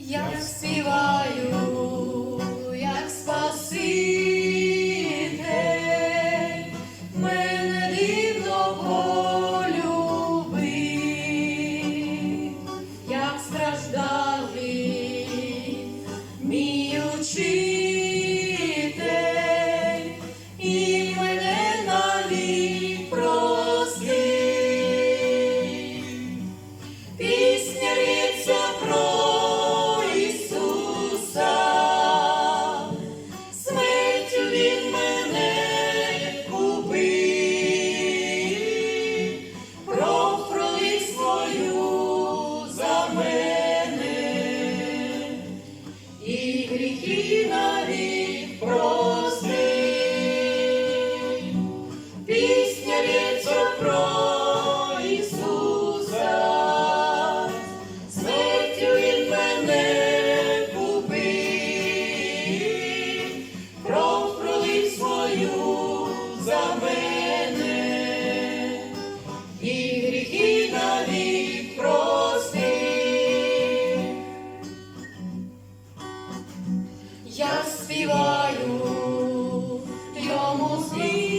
Я співаю, співаю, йому слід.